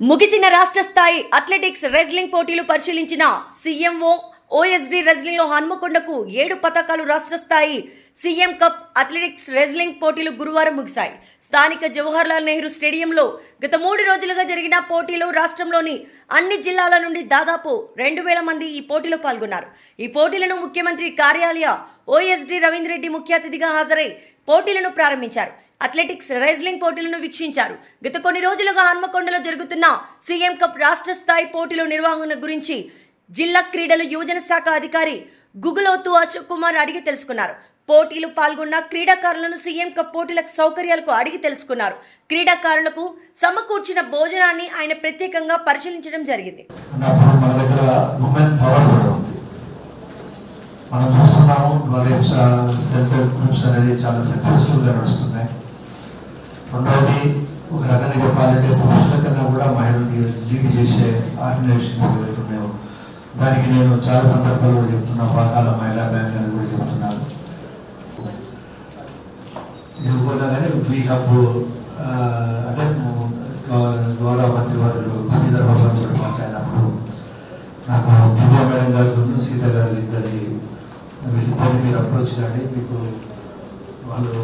ముగిసిన రాష్ట్ర స్థాయి అథ్లెటిక్స్ రెజ్లింగ్ పోటీలు పరిశీలించిన సీఎంఓ ఓఎస్డి రెజ్లింగ్లో హన్మకొండకు ఏడు పథకాలు రాష్ట్ర స్థాయి సీఎం కప్ అథ్లెటిక్స్ రెజ్లింగ్ పోటీలు గురువారం ముగిశాయి. స్థానిక జవహర్లాల్ నెహ్రూ స్టేడియంలో గత మూడు రోజులుగా జరిగిన పోటీలో రాష్ట్రంలోని అన్ని జిల్లాల నుండి దాదాపు రెండు వేల మంది ఈ పోటీలో పాల్గొన్నారు. ఈ పోటీలను ముఖ్యమంత్రి కార్యాలయ ఓఎస్డి రవీంద్ర రెడ్డి ముఖ్య అతిథిగా హాజరై పోటీలను ప్రారంభించారు. అథ్లెటిక్స్ రెజ్లింగ్ పోటీలను వీక్షించారు. గత కొన్ని రోజులుగా హన్మకొండలో జరుగుతున్న సీఎం కప్ రాష్ట్ర స్థాయి పోటీల నిర్వహణ గురించి జిల్లా క్రీడల యువజన శాఖ అధికారి గుగులోతు అశోక్ కుమార్ అడిగి తెలుసుకున్నారు. పోటీలు పాల్గొన్న క్రీడాకారులను సీఎం కప్ పోటీల సౌకర్యాలకు అడిగి తెలుసుకున్నారు. క్రీడాకారులకు సమకూర్చిన భోజనాన్ని ఆయన ప్రత్యేకంగా పరిశీలించడం జరిగింది. మనం చూస్తున్నాము రేపు సెల్ఫ్ హెల్ప్ గ్రూప్స్ అనేది చాలా సక్సెస్ఫుల్గా నడుస్తున్నాయి. రెండవది ఒక రకంగా చెప్పాలంటే పురుషుల కన్నా కూడా మహిళలు లీడ్ చేసే ఆర్గనైజేషన్స్ ఏవైతే దానికి నేను చాలా సందర్భాలు కూడా చెప్తున్నా పాకాల మహిళా బ్యాంక్ అని కూడా చెప్తున్నాను ఎవరున్నా కానీ వీ హ్యావ్ అంటే గౌరవ మంత్రి వారు శ్రీధర్ బాబు గారు మాట్లాడినప్పుడు నాకు దివ్య మేడం గారితో సీత గారి ఇద్దరి వీళ్ళిద్దరిని మీరు అప్రోచ్ కానీ మీకు వాళ్ళు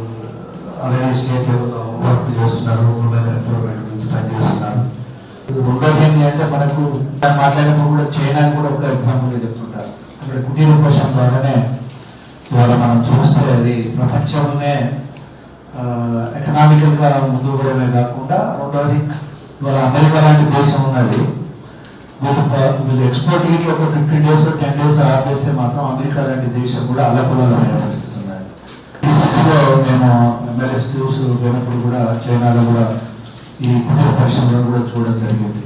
ఆల్రెడీ స్టేట్ లెవెల్లో వర్క్ చేస్తున్నారు ఉమెన్ ఎంపవర్మెంట్ గురించి పనిచేస్తున్నారు రెండోది ఏంటి అంటే మనకు మాట్లాడినప్పుడు కూడా చైనాని కూడా ఒక ఎగ్జాంపుల్గా చెప్తుంటారు. అక్కడ కుటీర పోషణ ద్వారానే ఇవాళ మనం చూస్తే అది ప్రపంచంలోనే ఎకనామికల్గా ముందు కాకుండా రెండవది ఇవాళ అమెరికా లాంటి దేశం ఉన్నది. వీళ్ళు వీళ్ళు ఎక్స్పోర్ట్కి ఒక ఫిఫ్టీన్ డేస్ టెన్ డేస్ ఆపేస్తే మాత్రం అమెరికా లాంటి దేశం కూడా అల్లకులమైన పరిస్థితి ఉన్నది. ఈ సిక్స్లో మేము ఎమ్మెల్యే చూసి కూడా చైనాలో కూడా ఈ కుటీర పరిశ్రమలో కూడా చూడడం జరిగింది.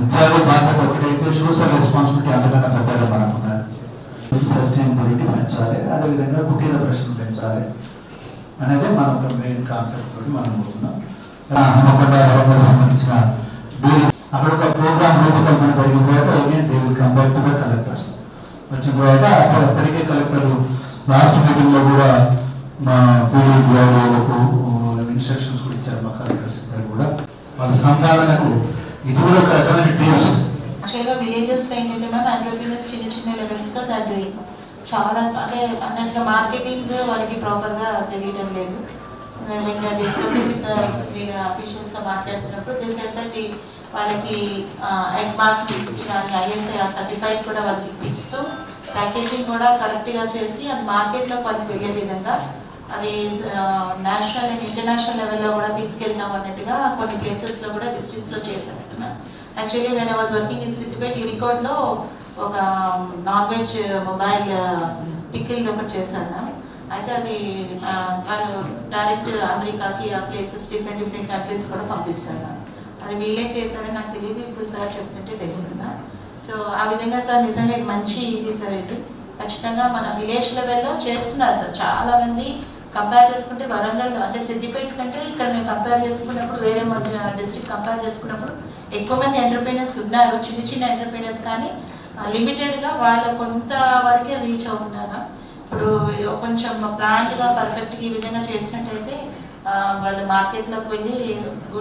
ఉద్యోగ బాధ్యత ఒకటైతే సోషల్ రెస్పాన్సిబిలిటీ అంతకన్నా పెద్దగా మనకుండా సస్టైనబిలిటీ పెంచాలి అదేవిధంగా కుటీర పరిశ్రమ పెంచాలి అనేది మన ఒక మెయిన్ కాన్సెప్ట్ తోటి మనం పోతున్నాం. హనుమకొండ సంబంధించిన అక్కడ ఒక ప్రోగ్రామ్ రూపకల్పన జరిగిన తర్వాత again they will come back to the collectors వచ్చిన తర్వాత అక్కడ అప్పటికే కలెక్టర్ లాస్ట్ మీటింగ్లో కూడా మా పూర్వీకులకు ఇన్స్ట్రక్షన్స్ కూడా ఇచ్చారు మా కలెక్టర్స్ వాళ్ళ సంపాదనకు ఇది కూడా ఒక రకమైన టేస్ట్ యాక్చువల్గా విలేజెస్ ఏంటంటే మ్యామ్ ఎంటర్ప్రీనర్స్ చిన్న చిన్న లెవెల్స్లో దాని డూయింగ్ చాలా అంటే అన్నట్టుగా మార్కెటింగ్ వాళ్ళకి ప్రాపర్గా తెలియడం లేదు. డిస్కసింగ్ విత్ వీళ్ళ అఫీషియల్స్తో మాట్లాడుతున్నప్పుడు దిస్ ఏంటంటే వాళ్ళకి ఎగ్ మార్క్ ఇప్పించిన ఐఎస్ఐ ఆ సర్టిఫైడ్ కూడా వాళ్ళకి ఇప్పిస్తూ ప్యాకేజింగ్ కూడా కరెక్ట్గా చేసి అది మార్కెట్లో వాళ్ళకి వెళ్ళే విధంగా అది నేషనల్ అండ్ ఇంటర్నేషనల్ లెవెల్లో కూడా తీసుకెళ్తాం అన్నట్టుగా కొన్ని ప్లేసెస్లో కూడా డిస్ట్రిక్ట్స్లో లో యాక్చువల్లీ నేను వాజ్ వర్కింగ్ ఇన్ సిద్దిపేట ఈ రికార్డ్లో ఒక నాన్ వెజ్ మొబైల్ పికిల్ ఒకటి చేశాను అయితే అది వాళ్ళు డైరెక్ట్ అమెరికాకి ఆ ప్లేసెస్ డిఫరెంట్ డిఫరెంట్ కంట్రీస్ కూడా పంపిస్తాను అది వీళ్ళే చేశారని నాకు తెలియదు. ఇప్పుడు సార్ చెప్తుంటే తెలిసిందా సో ఆ విధంగా సార్ నిజంగా మంచి ఇది సార్ ఇది. ఖచ్చితంగా మన విలేజ్ లెవెల్లో చేస్తున్నారు సార్ చాలామంది కంపేర్ చేసుకుంటే వరంగల్ అంటే సిద్దిపేట కంటే ఇక్కడ మేము కంపేర్ చేసుకున్నప్పుడు వేరే డిస్ట్రిక్ట్ కంపేర్ చేసుకున్నప్పుడు ఎక్కువ మంది ఎంటర్ప్రీనర్స్ ఉన్నారు. చిన్న చిన్న ఎంటర్ప్రీనర్స్ కానీ లిమిటెడ్గా వాళ్ళ కొంత వరకే రీచ్ అవుతున్నారు. ఇప్పుడు కొంచెం ప్లాంట్గా పర్ఫెక్ట్గా ఈ విధంగా చేసినట్టయితే వాళ్ళు మార్కెట్లోకి వెళ్ళి